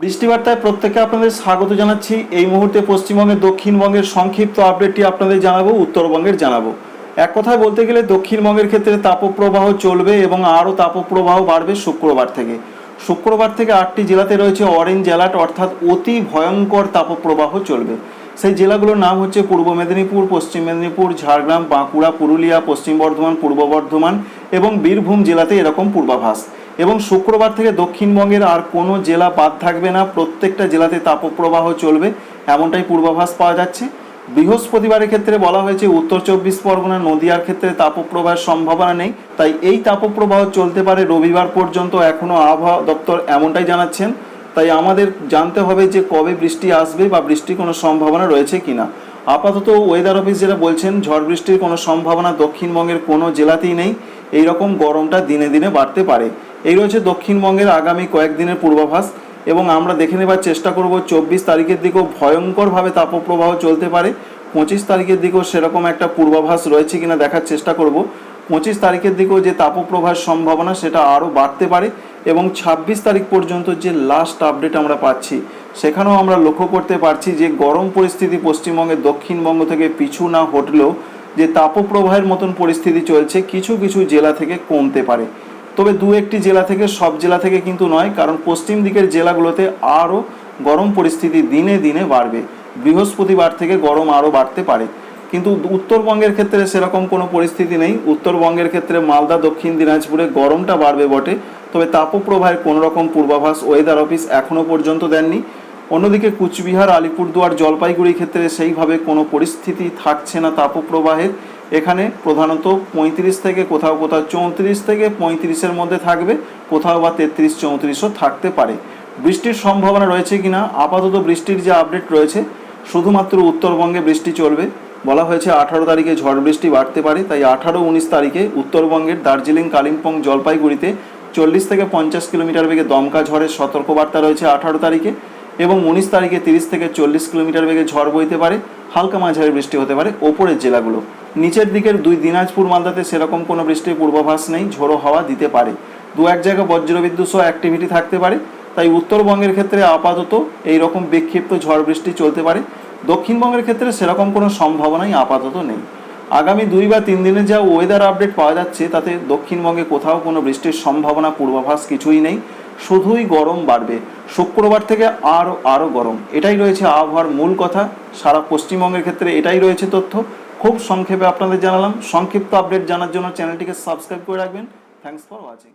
বৃষ্টিবার্তায় প্রত্যেককে আপনাদের স্বাগত জানাচ্ছি। এই মুহূর্তে পশ্চিমবঙ্গের, দক্ষিণবঙ্গের সংক্ষিপ্ত আপডেটটি আপনাদের জানাব, উত্তরবঙ্গের জানাব। এক কথায় বলতে গেলে দক্ষিণবঙ্গের ক্ষেত্রে তাপপ্রবাহ চলবে এবং আরও তাপপ্রবাহ বাড়বে শুক্রবার থেকে। শুক্রবার থেকে আটটি জেলাতে রয়েছে অরেঞ্জ অ্যালার্ট অর্থাৎ অতি ভয়ঙ্কর তাপপ্রবাহ চলবে। সেই জেলাগুলোর নাম হচ্ছে পূর্ব মেদিনীপুর, পশ্চিম মেদিনীপুর, ঝাড়গ্রাম, বাঁকুড়া, পুরুলিয়া, পশ্চিম বর্ধমান, পূর্ব বর্ধমান এবং বীরভূম জেলাতে এরকম পূর্বাভাস। এবং শুক্রবার থেকে দক্ষিণবঙ্গের আর কোনো জেলা বাদ থাকবে না। প্রত্যেকটা জেলাতে তাপপ্রবাহ চলবে, এমনটাই পূর্বাভাস পাওয়া যাচ্ছে। বৃহস্পতিবারের ক্ষেত্রে বলা হয়েছে, উত্তর চব্বিশ পরগনা, নদিয়ার ক্ষেত্রে তাপপ্রবাহের সম্ভাবনা নেই। তাই এই তাপপ্রবাহ চলতে পারে রবিবার পর্যন্ত। এখনও আবহাওয়া দপ্তর এমনটাই জানাচ্ছেন। তাই আমাদের জানতে হবে যে কবে বৃষ্টি আসবে বা বৃষ্টির কোনো সম্ভাবনা রয়েছে কিনা। আপাতত ওয়েদার অফিস যেটা বলছেন, ঝড় বৃষ্টির কোনো সম্ভাবনা দক্ষিণবঙ্গের কোনো জেলাতেই নেই। এই রকম গরমটা দিনে দিনে বাড়তে পারে। এই রয়েছে দক্ষিণবঙ্গের আগামী কয়েকদিনের পূর্বাভাস এবং আমরা দেখে নেবার চেষ্টা করব চব্বিশ তারিখের দিকেও ভয়ঙ্করভাবে তাপপ্রবাহ চলতে পারে। পঁচিশ তারিখের দিকেও সেরকম একটা পূর্বাভাস রয়েছে কিনা দেখার চেষ্টা করব। পঁচিশ তারিখের দিকেও যে তাপপ্রবাহের সম্ভাবনা সেটা আরও বাড়তে পারে এবং ছাব্বিশ তারিখ পর্যন্ত যে লাস্ট আপডেট আমরা পাচ্ছি, সেখানেও আমরা লক্ষ্য করতে পারছি যে গরম পরিস্থিতি পশ্চিমবঙ্গের দক্ষিণবঙ্গ থেকে পিছু না হটলেও যে তাপপ্রবাহের মতন পরিস্থিতি চলছে, কিছু কিছু জেলা থেকে কমতে পারে। তবে দু একটি জেলা থেকে, সব জেলা থেকে কিন্তু নয়, কারণ পশ্চিম দিকের জেলাগুলোতে আরও গরম পরিস্থিতি দিনে দিনে বাড়বে। বৃহস্পতিবার থেকে গরম আরও বাড়তে পারে। কিন্তু উত্তরবঙ্গের ক্ষেত্রে সেরকম কোনো পরিস্থিতি নেই। উত্তরবঙ্গের ক্ষেত্রে মালদা, দক্ষিণ দিনাজপুরে গরমটা বাড়বে বটে। তবে তাপপ্রবাহের কোনো রকম পূর্বাভাস ওয়েদার অফিস এখনও পর্যন্ত দেননি। অন্যদিকে কুচবিহার, আলিপুরদুয়ার, জলপাইগুড়ির ক্ষেত্রে সেইভাবে কোনো পরিস্থিতি থাকছে না তাপপ্রবাহের। এখানে প্রধানত পঁয়ত্রিশ থেকে কোথাও কোথাও চৌত্রিশ থেকে পঁয়ত্রিশের মধ্যে থাকবে, কোথাও বা তেত্রিশ, চৌত্রিশও থাকতে পারে। বৃষ্টির সম্ভাবনা রয়েছে কিনা? আপাতত বৃষ্টির যে আপডেট রয়েছে, শুধুমাত্র উত্তরবঙ্গে বৃষ্টি চলবে। বলা হয়েছে আঠারো তারিখে ঝড় বৃষ্টি বাড়তে পারে, তাই আঠারো উনিশ তারিখে উত্তরবঙ্গের দার্জিলিং, কালিম্পং, জলপাইগুড়িতে চল্লিশ থেকে পঞ্চাশ কিলোমিটার বেগে দমকা ঝড়ের সতর্কবার্তা রয়েছে আঠারো তারিখে এবং উনিশ তারিখে তিরিশ থেকে চল্লিশ কিলোমিটার বেগে ঝড় বইতে পারে। হালকা মাঝারি বৃষ্টি হতে পারে ওপরের জেলাগুলো। নিচের দিকের দুই দিনাজপুর মালদাতে সেরকম কোনো বৃষ্টির পূর্বাভাস নেই, ঝোড়ো হাওয়া দিতে পারে। দু এক জায়গায় বজ্রবিদ্যুৎ সহ অ্যাক্টিভিটি থাকতে পারে, তাই উত্তরবঙ্গের ক্ষেত্রে আপাতত এই রকম বিক্ষিপ্ত ঝড় বৃষ্টি চলতে পারে। দক্ষিণবঙ্গের ক্ষেত্রে সেরকম কোনো সম্ভাবনাই আপাতত নেই। আগামী দুই বা তিন দিনের যা ওয়েদার আপডেট পাওয়া যাচ্ছে, তাতে দক্ষিণবঙ্গে কোথাও কোনো বৃষ্টির সম্ভাবনা পূর্বাভাস কিছুই নেই। শুধুই গরম বাড়বে। শুক্রবার থেকে আরও আরও গরম। এটাই রয়েছে আবহাওয়ার মূল কথা। সারা পশ্চিমবঙ্গের ক্ষেত্রে এটাই রয়েছে তথ্য। খুব সংক্ষেপে আপনাদের জানালাম। সংক্ষিপ্ত আপডেট জানার জন্য চ্যানেলটিকে সাবস্ক্রাইব করে রাখবেন। Thanks for watching